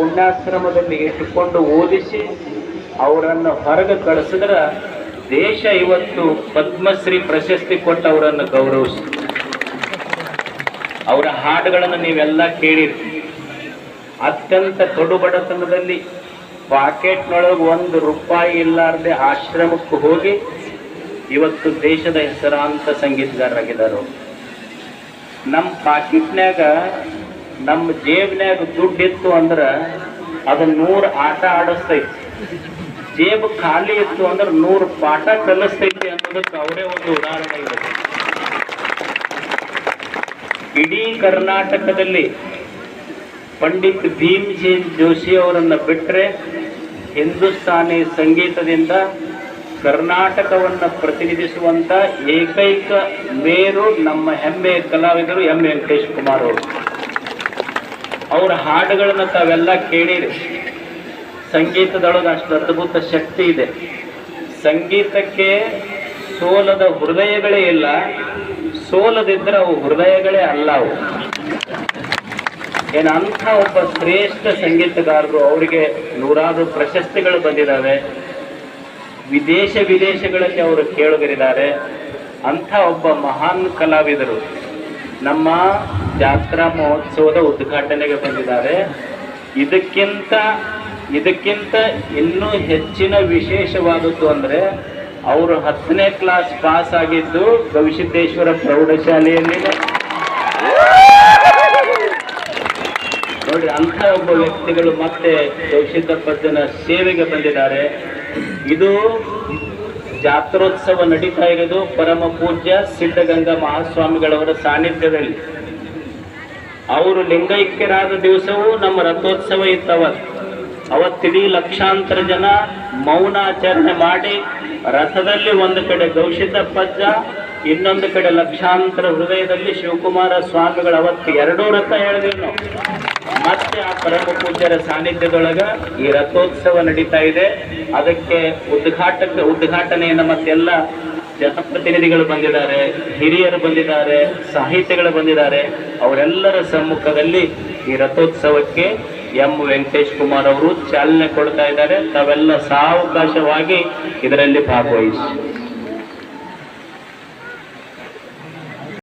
ಪುಣ್ಯಾಶ್ರಮದಲ್ಲಿ ಇಟ್ಟುಕೊಂಡು ಓದಿಸಿ ಅವರನ್ನು ಹೊರಗೆ ಕಳಿಸಿದ್ರ ದೇಶ ಇವತ್ತು ಪದ್ಮಶ್ರೀ ಪ್ರಶಸ್ತಿ ಕೊಟ್ಟು ಅವರನ್ನು ಗೌರವಿಸಿ ಅವರ ಹಾಡುಗಳನ್ನು ನೀವೆಲ್ಲ ಕೇಳಿರಿ ಅತ್ಯಂತ ಕಡು ಬಡತನದಲ್ಲಿ ಪಾಕೆಟ್ನೊಳಗೆ ಒಂದು ರೂಪಾಯಿ ಇಲ್ಲಾರ್ದೆ ಆಶ್ರಮಕ್ಕೆ ಹೋಗಿ ಇವತ್ತು ದೇಶದ ಹೆಸರಾಂತ ಸಂಗೀತಗಾರರಾಗಿದ್ದಾರೆ. ನಮ್ಮ ಪಾಕಿಟ್ನ್ಯಾಗ ನಮ್ಮ ಜೇಬ್ನ್ಯಾಗ ದುಡ್ಡಿತ್ತು ಅಂದ್ರೆ ಅದು ನೂರು ಆಟ ಆಡಿಸ್ತೈತಿ. ಜೇಬು ಖಾಲಿ ಇತ್ತು ಅಂದ್ರೆ ನೂರು ಪಾಠ ಕಲಿಸ್ತೈತಿ ಅನ್ನೋದಕ್ಕೆ ಅವರೇ ಒಂದು ಉದಾಹರಣೆ ಇದೆ. ಇಡೀ ಕರ್ನಾಟಕದಲ್ಲಿ ಪಂಡಿತ್ ಭೀಮ್ಸೇನ್ ಜೋಶಿ ಅವರನ್ನು ಬಿಟ್ಟರೆ ಹಿಂದೂಸ್ತಾನಿ ಸಂಗೀತದಿಂದ ಕರ್ನಾಟಕವನ್ನು ಪ್ರತಿನಿಧಿಸುವಂತ ಏಕೈಕ ಮೇರು ನಮ್ಮ ಹೆಮ್ಮೆಯ ಕಲಾವಿದರು ಎಂ ವೆಂಕಟೇಶ್ ಕುಮಾರ್ ಅವರು. ಅವರ ಹಾಡುಗಳನ್ನ ತಾವೆಲ್ಲ ಕೇಳಿರಿ. ಸಂಗೀತದೊಳಗೆ ಅಷ್ಟು ಅದ್ಭುತ ಶಕ್ತಿ ಇದೆ. ಸಂಗೀತಕ್ಕೆ ಸೋಲದ ಹೃದಯಗಳೇ ಇಲ್ಲ. ಸೋಲದಿದ್ರೆ ಅವು ಹೃದಯಗಳೇ ಅಲ್ಲ ಅವು. ಏನು ಅಂಥ ಒಬ್ಬ ಶ್ರೇಷ್ಠ ಸಂಗೀತಗಾರರು ಅವರಿಗೆ ನೂರಾರು ಪ್ರಶಸ್ತಿಗಳು ಬಂದಿದ್ದಾವೆ ವಿದೇಶ ವಿದೇಶಗಳಲ್ಲಿ ಅವರು ಕೇಳುಗರಿದ್ದಾರೆ. ಅಂಥ ಒಬ್ಬ ಮಹಾನ್ ಕಲಾವಿದರು. ನಮ್ಮ ಜಾತ್ರಾ ಮಹೋತ್ಸವದ ಉದ್ಘಾಟನೆಗೆ ಬಂದಿದ್ದಾರೆ. ಇದಕ್ಕಿಂತ ಇದಕ್ಕಿಂತ ಇನ್ನೂ ಹೆಚ್ಚಿನ ವಿಶೇಷವಾದದ್ದು ಅಂದರೆ ಅವರು ಹತ್ತನೇ ಕ್ಲಾಸ್ ಪಾಸ್ ಆಗಿದ್ದು ಗವಿಸಿದ್ದೇಶ್ವರ ಪ್ರೌಢಶಾಲೆಯಲ್ಲಿ ನೋಡಿ ಅಂಥ ಒಬ್ಬ ವ್ಯಕ್ತಿಗಳು ಮತ್ತೆ ಗವಿಸಿದ್ದ ಪದ್ಯನ ಸೇವೆಗೆ ಬಂದಿದ್ದಾರೆ. ಇದು ಜಾತ್ರೋತ್ಸವ ನಡೀತಾ ಇರೋದು ಪರಮ ಪೂಜ್ಯ ಸಿದ್ಧಗಂಗಾ ಮಹಾಸ್ವಾಮಿಗಳವರ ಸಾನ್ನಿಧ್ಯದಲ್ಲಿ. ಅವರು ಲಿಂಗೈಕ್ಯರಾದ ದಿವಸವೂ ನಮ್ಮ ರಥೋತ್ಸವ ಇತ್ತವ. ಅವತ್ತಿಡೀ ಲಕ್ಷಾಂತರ ಜನ ಮೌನಾಚರಣೆ ಮಾಡಿ ರಥದಲ್ಲಿ ಒಂದು ಕಡೆ ಗೌಶಿತ ಪಜ್ಜ, ಇನ್ನೊಂದು ಕಡೆ ಲಕ್ಷಾಂತರ ಹೃದಯದಲ್ಲಿ ಶಿವಕುಮಾರ ಸ್ವಾಮಿಗಳ ಅವತ್ತು ಎರಡೂ ರಥ ಹೇಳಿದ್ವಿ ನಾವು. ಮತ್ತೆ ಆ ಪರಮ ಪೂಜ್ಯರ ಸಾನ್ನಿಧ್ಯದೊಳಗ ಈ ರಥೋತ್ಸವ ನಡೀತಾ ಇದೆ. ಅದಕ್ಕೆ ಉದ್ಘಾಟಕ, ಉದ್ಘಾಟನೆಯನ್ನು ಮತ್ತೆಲ್ಲ ಜನಪ್ರತಿನಿಧಿಗಳು ಬಂದಿದ್ದಾರೆ, ಹಿರಿಯರು ಬಂದಿದ್ದಾರೆ ಸಾಹಿತಿಗಳು ಬಂದಿದ್ದಾರೆ. ಅವರೆಲ್ಲರ ಸಮ್ಮುಖದಲ್ಲಿ ಈ ರಥೋತ್ಸವಕ್ಕೆ ಎಂ. ವೆಂಕಟೇಶ್ ಕುಮಾರ್ ಅವರು ಚಾಲನೆ ಕೊಡ್ತಾ ಇದ್ದಾರೆ. ತಾವೆಲ್ಲ ಸಾವಕಾಶವಾಗಿ ಇದರಲ್ಲಿ ಭಾಗವಹಿಸಿ.